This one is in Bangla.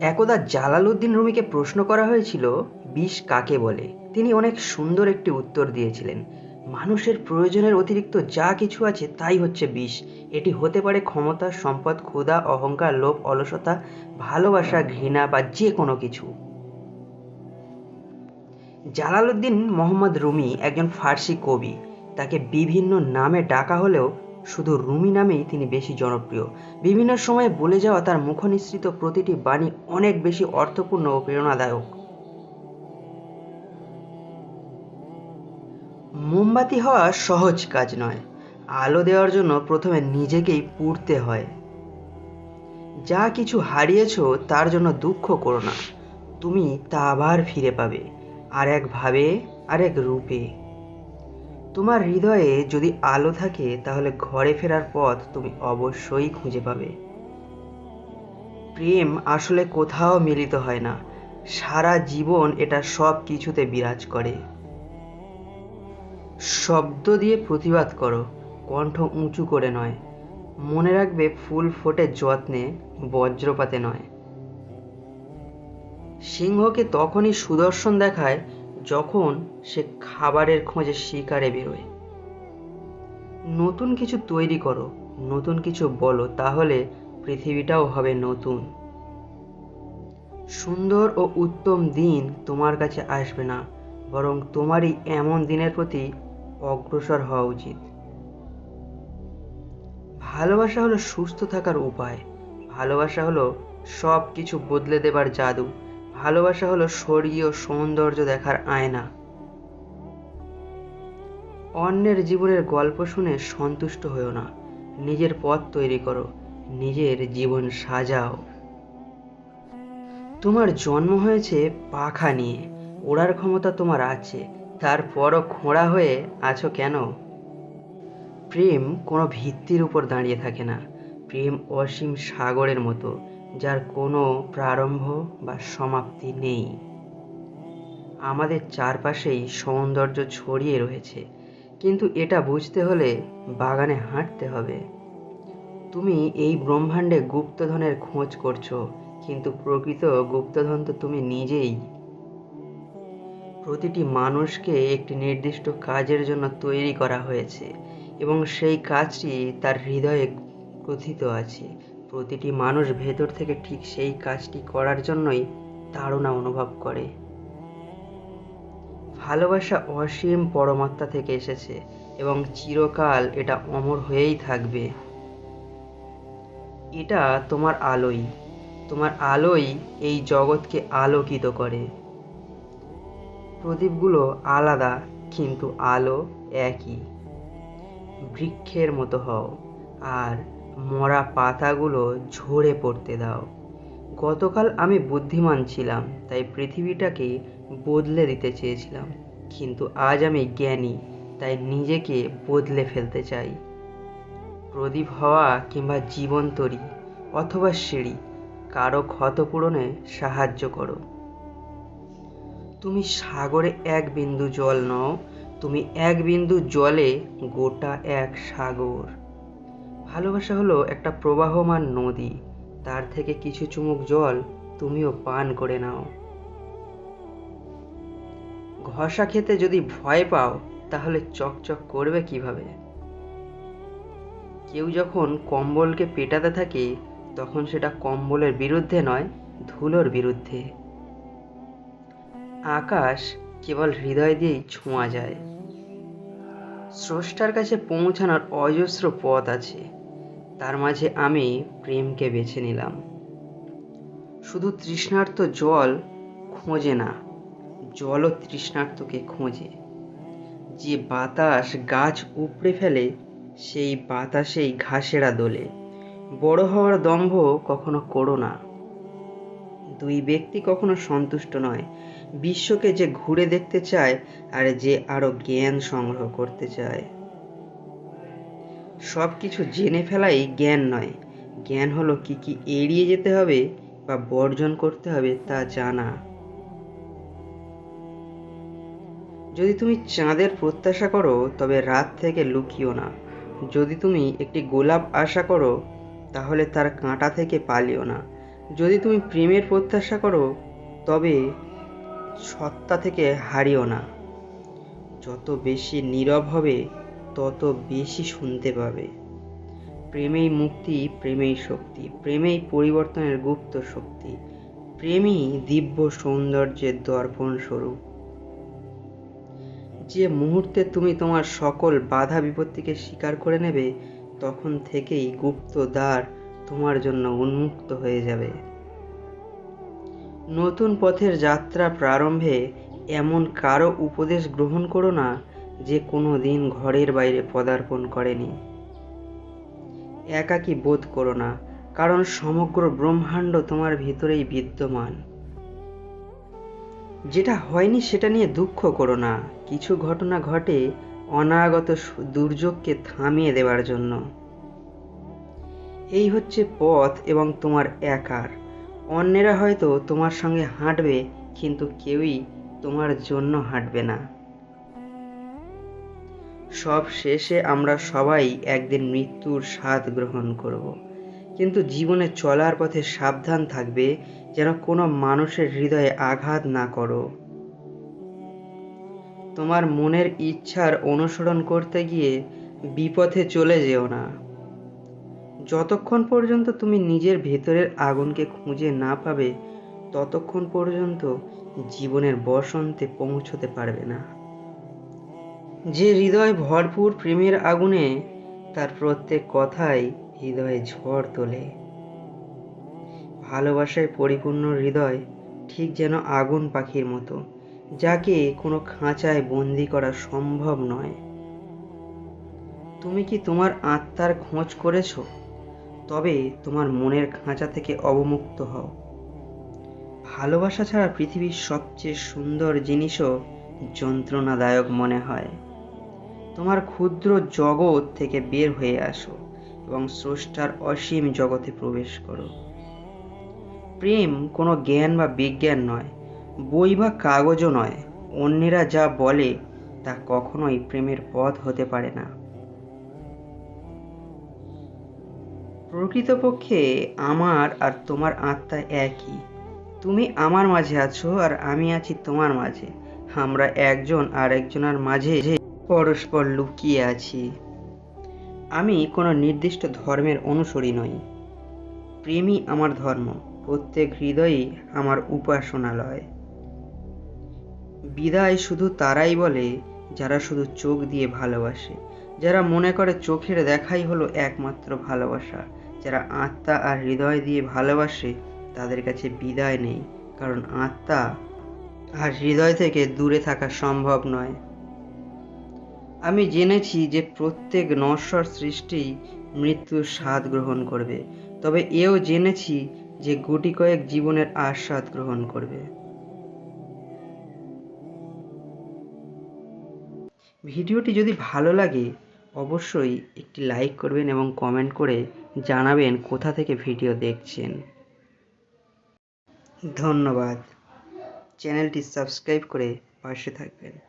একদা জালালউদ্দিন রুমিকে প্রশ্ন করা হয়েছিল, বিষ কাকে বলে? তিনি অনেক সুন্দর একটি উত্তর দিয়েছিলেন, মানুষের প্রয়োজনের অতিরিক্ত যা কিছু আছে তাই হচ্ছে বিষ। এটি হতে পারে ক্ষমতা, সম্পদ, ক্ষুধা, অহংকার, লোভ, অলসতা, ভালোবাসা, ঘৃণা বা যে কোনো কিছু। জালালউদ্দিন মোহাম্মদ রুমি একজন ফার্সি কবি। তাকে বিভিন্ন নামে ডাকা হলেও শুধু রুমি নামেই তিনি বেশি জনপ্রিয়। বিভিন্ন সময়ে বলে যাওয়া তার মুখনিসৃত প্রতিটি বাণী অনেক বেশি অর্থপূর্ণ ও প্রেরণাদায়ক। মোমবাতি হওয়া সহজ কাজ নয়, আলো দেওয়ার জন্য প্রথমে নিজেকেই পুড়তে হয়। যা কিছু হারিয়েছ তার জন্য দুঃখ করো না, তুমি তা আবার ফিরে পাবে আর একভাবে আর এক রূপে। তোমার হৃদয়ে যদি আলো থাকে, তাহলে ঘরে ফেরার পথ তুমি অবশ্যই খুঁজে পাবে। প্রেম আসলে কোথাও মিলিত হয় না। সারা জীবন এটা সব কিছুতে বিরাজ করে। শব্দ দিয়ে প্রতিবাদ করো, কণ্ঠ উঁচু করে নয়। মনে রাখবে ফুল ফোটে যত্নে, বজ্রপাতে নয়। সিংহকে তখনই সুদর্শন দেখায় যখন সে খাবারের খোঁজে শিকারে বেরোয়। নতুন কিছু তৈরি করো, নতুন কিছু বলো, তাহলে পৃথিবীটাও হবে নতুন। সুন্দর ও উত্তম দিন তোমার কাছে আসবে না, বরং তোমারই এমন দিনের প্রতি অগ্রসর হওয়া উচিত। ভালোবাসা হলো সুস্থ থাকার উপায়, ভালোবাসা হলো সব কিছু বদলে দেবার জাদু। ভালোবাসা হলো স্বর্গীয় সৌন্দর্য দেখার আয়না। অন্যের জীবনের গল্প শুনে সন্তুষ্ট হয়েও না। নিজের পথ তৈরি করো, নিজের জীবন সাজাও। তোমার জন্ম হয়েছে পাখা নিয়ে, ওড়ার ক্ষমতা তোমার আছে, তারপরও খোঁড়া হয়ে আছো কেন? প্রেম কোনো ভিত্তির উপর দাঁড়িয়ে থাকে না। প্রেম অসীম সাগরের মতো যার কোনো প্রারম্ভ বা সমাপ্তি নেই। আমাদের চারপাশেই সৌন্দর্য ছড়িয়ে রয়েছে, কিন্তু এটা বুঝতে হলে বাগানে হাঁটতে হবে। তুমি এই ব্রহ্মাণ্ডে গুপ্তধনের খোঁজ করছ, কিন্তু প্রকৃত গুপ্তধন তো তুমি নিজেই। প্রতিটি মানুষকে একটি নির্দিষ্ট কাজের জন্য তৈরি করা হয়েছে, এবং সেই কাজটি তার হৃদয়ে কথিত আছে। প্রতিটি মানুষ ভেতর থেকে ঠিক সেই কাজটি করার জন্যই তাড়না অনুভব করে। ভালোবাসা অসীম পরমাত্মা থেকে এসেছে এবং চিরকাল এটা অমর হয়েই থাকবে। এটা তোমার আলোই। তোমার আলোই এই জগৎকে আলোকিত করে। প্রদীপগুলো আলাদা, কিন্তু আলো একই। বৃক্ষের মতো হও, আর মরা পাতাগুলো ঝরে পড়তে দাও। গতকাল আমি বুদ্ধিমান ছিলাম, তাই পৃথিবীটাকে বদলে দিতে চেয়েছিলাম। কিন্তু আজ আমি জ্ঞানী, তাই নিজেকে বদলে ফেলতে চাই। প্রদীপ হওয়া কিংবা জীবন তরি অথবা সিঁড়ি, কারও ক্ষতপূরণে সাহায্য করো। তুমি সাগরে এক বিন্দু জল নও, তুমি এক বিন্দু জলে গোটা এক সাগর। ভালোবাসা হলো একটা প্রবাহমান নদী। তার থেকে কিছু চুমুক জল তুমিও পান করে নাও। ঘষা খেতে যদি ভয় পাও, তাহলে চকচক করবে কীভাবে? কেউ যখন কম্বলকে পেটাতে থাকে, তখন সেটা কম্বলের বিরুদ্ধে নয়, ধুলোর বিরুদ্ধে। আকাশ কেবল হৃদয় দিয়েই ছোঁয়া যায়। স্রষ্টার কাছে পৌঁছানোর অজস্র পথ আছে। তার মাঝে আমি প্রেমকে বেছে নিলাম। শুধু তৃষ্ণার্ত জল খোঁজে না, জলও তৃষ্ণার্তকে খোঁজে। যে বাতাস গাছ উপড়ে ফেলে, সেই বাতাসেই ঘাসেরা দোলে। বড় হওয়ার দম্ভ কখনো করো না। দুই ব্যক্তি কখনো সন্তুষ্ট নয়। বিশ্বকে যে ঘুরে দেখতে চায়, আর যে আরও জ্ঞান সংগ্রহ করতে চায়। সব কিছু জেনে ফেলাই জ্ঞান নয়। জ্ঞান হলো কি কি এড়িয়ে যেতে হবে বা বর্জন করতে হবে তা জানা। যদি তুমি চাঁদের প্রত্যাশা করো, তবে রাত থেকে লুকিও না। যদি তুমি একটি গোলাপ আশা করো, তাহলে তার কাঁটা থেকে পালিও না। যদি তুমি প্রেমের প্রত্যাশা করো, তবে সত্তা থেকে হারিও না। যত বেশি নীরব হবে তত বেশি শুনতে পাবে। প্রেমেই মুক্তি, প্রেমেই শক্তি, প্রেমেই পরিবর্তনের গুপ্ত শক্তি, প্রেমই দিব্য সৌন্দর্যের দর্পণ স্বরূপ। যে মুহূর্তে তুমি তোমার সকল বাধা বিপত্তিকে স্বীকার করে নেবে, তখন থেকেই গুপ্ত দ্বার তোমার জন্য উন্মুক্ত হয়ে যাবে। নতুন পথের যাত্রা প্রারম্ভে এমন কারও উপদেশ গ্রহণ করো না যে কোনো দিন ঘরের বাইরে পদার্পণ করেনি। একাকী বোধ করো না, কারণ সমগ্র ব্রহ্মাণ্ড তোমার ভিতরেই বিদ্যমান। যেটা হয়নি সেটা নিয়ে দুঃখ করো না, কিছু ঘটনা ঘটে অনাগত দুর্যোগকে থামিয়ে দেওয়ার জন্য। এই হচ্ছে পথ এবং তোমার একার। অন্যেরা হয়তো তোমার সঙ্গে হাঁটবে, কিন্তু কেউই তোমার জন্য হাঁটবে না। সব শেষে আমরা সবাই একদিন মৃত্যুর স্বাদ গ্রহণ করব। কিন্তু জীবনে চলার পথে সাবধান থাকবে, যেন কোনো মানুষের হৃদয়ে আঘাত না করো। তোমার মনের ইচ্ছার অনুসরণ করতে গিয়ে বিপথে চলে যেও না। যতক্ষণ পর্যন্ত তুমি নিজের ভেতরের আগুনকে খুঁজে না পাবে, ততক্ষণ পর্যন্ত জীবনের বসন্তে পৌঁছতে পারবে না। যে হৃদয় ভরপুর প্রেমের আগুনে, তার প্রত্যেক কথাই হৃদয়ে ঝড় তোলে। ভালোবাসায় পরিপূর্ণ হৃদয় ঠিক যেন আগুন পাখির মতো, যাকে কোনো খাঁচায় বন্দি করা সম্ভব নয়। তুমি কি তোমার আত্মার খোঁজ করেছ? তবে তোমার মনের খাঁচা থেকে অবমুক্ত হও। ভালোবাসা ছাড়া পৃথিবীর সবচেয়ে সুন্দর জিনিসও যন্ত্রণাদায়ক মনে হয়। তোমার ক্ষুদ্র জগৎ থেকে বের হয়ে আসো এবং স্রষ্টার অসীম জগতে প্রবেশ করো। প্রেম কোনো জ্ঞান বা বিজ্ঞান নয়, বই বা কাগজও নয়। অন্যেরা যা বলে তা কখনোই প্রেমের পথ হতে পারে না। প্রকৃতপক্ষে আমার আর তোমার আত্মা একই। তুমি আমার মাঝে আছো আর আমি আছি তোমার মাঝে। আমরা একজন আর একজনের মাঝে পরস্পর লুকিয়ে আছি। আমি কোনো নির্দিষ্ট ধর্মের অনুসরী নই। প্রেমই আমার ধর্ম, প্রত্যেক হৃদয়ই আমার উপাসনালয়। বিদায় শুধু তারাই বলে, যারা শুধু চোখ দিয়ে ভালোবাসে। যারা মনে করে চোখের দেখাই হলো একমাত্র ভালোবাসা। যারা আত্মা আর হৃদয় দিয়ে ভালোবাসে, তাদের কাছে বিদায় নেই। কারণ আত্মা আর হৃদয় থেকে দূরে থাকা সম্ভব নয়। আমি জেনেছি যে প্রত্যেক নশ্বর সৃষ্টি মৃত্যুর স্বাদ গ্রহণ করবে, তবে এও জেনেছি যে গুটি কয়েক জীবনের আস্বাদ গ্রহণ করবে। ভিডিওটি যদি ভালো লাগে, অবশ্যই একটি লাইক করবেন এবং কমেন্ট করে জানাবেন কোথা থেকে ভিডিও দেখছেন। ধন্যবাদ। চ্যানেলটি সাবস্ক্রাইব করে পাশে থাকবেন।